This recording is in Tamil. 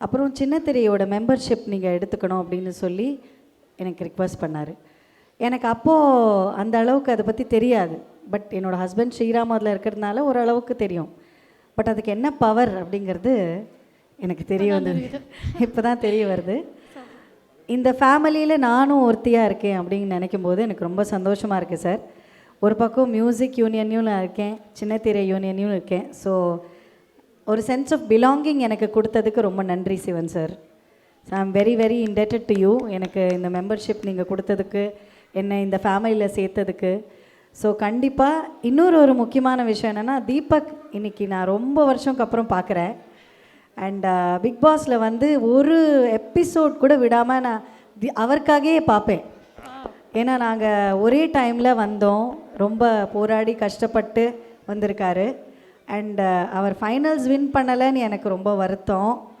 அப்புறம் சின்னத்திரையோட மெம்பர்ஷிப் நீங்கள் எடுத்துக்கணும் அப்படின்னு சொல்லி எனக்கு ரிக்வஸ்ட் பண்ணார். எனக்கு அப்போது அந்த அளவுக்கு அதை பற்றி தெரியாது. பட் என்னோடய ஹஸ்பண்ட் ஸ்ரீராம் அதில் இருக்கிறதுனால ஓரளவுக்கு தெரியும். பட் அதுக்கு என்ன பவர் அப்படிங்கிறது எனக்கு தெரிய வந்தது. இப்போ தான் தெரிய வருது. இந்த ஃபேமிலியில் நானும் ஒருத்தியாக இருக்கேன் அப்படின்னு நினைக்கும் போது எனக்கு ரொம்ப சந்தோஷமாக இருக்குது சார். ஒரு பக்கம் மியூசிக் யூனியன்லையும் நான் இருக்கேன் சின்னத்திரை யூனியன்லையும் இருக்கேன். ஸோ ஒரு சென்ஸ் ஆஃப் பிலாங்கிங் எனக்கு கொடுத்ததுக்கு ரொம்ப நன்றி Sivan sir I am very very indebted to you எனக்கு இந்த மெம்பர்ஷிப் நீங்கள் கொடுத்ததுக்கு என்னை இந்த ஃபேமிலியில் சேர்த்ததுக்கு. ஸோ கண்டிப்பாக இன்னொரு ஒரு முக்கியமான விஷயம் என்னென்னா தீபக் இன்னைக்கு நான் ரொம்ப வருஷம்க்கு அப்புறம் பார்க்குறேன். அண்ட் பிக் uh, பாஸில் வந்து ஒரு எபிசோட் கூட விடாமல் நான் அவருக்காகவே பார்ப்பேன். ஏன்னா நாங்கள் ஒரே டைமில் வந்தோம். ரொம்ப போராடி கஷ்டப்பட்டு வந்திருக்காரு. அண்ட் அவர் ஃபைனல்ஸ் வின் பண்ணலைன்னு எனக்கு ரொம்ப வருத்தம்.